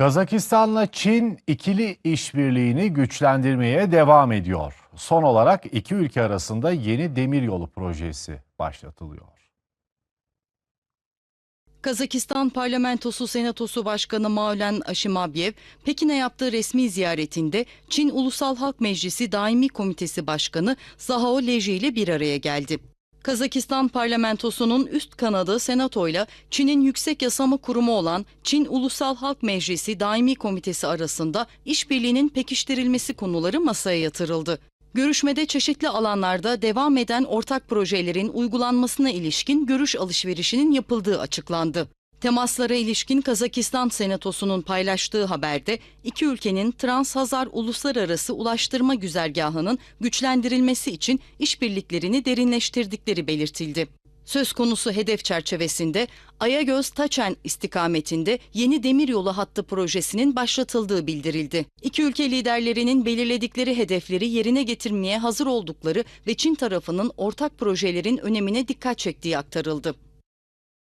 Kazakistan'la Çin ikili işbirliğini güçlendirmeye devam ediyor. Son olarak iki ülke arasında yeni demiryolu projesi başlatılıyor. Kazakistan Parlamentosu Senatosu Başkanı Maulen Aşimabyev, Pekin'e yaptığı resmi ziyaretinde Çin Ulusal Halk Meclisi Daimi Komitesi Başkanı Zhao Leji ile bir araya geldi. Kazakistan Parlamentosu'nun üst kanadı Senato ile Çin'in yüksek yasama kurumu olan Çin Ulusal Halk Meclisi Daimi Komitesi arasında işbirliğinin pekiştirilmesi konuları masaya yatırıldı. Görüşmede çeşitli alanlarda devam eden ortak projelerin uygulanmasına ilişkin görüş alışverişinin yapıldığı açıklandı. Temaslara ilişkin Kazakistan Senatosu'nun paylaştığı haberde iki ülkenin Transhazar Uluslararası Ulaştırma Güzergahı'nın güçlendirilmesi için işbirliklerini derinleştirdikleri belirtildi. Söz konusu hedef çerçevesinde Ayagöz Taçen istikametinde yeni demiryolu hattı projesinin başlatıldığı bildirildi. İki ülke liderlerinin belirledikleri hedefleri yerine getirmeye hazır oldukları ve Çin tarafının ortak projelerin önemine dikkat çektiği aktarıldı.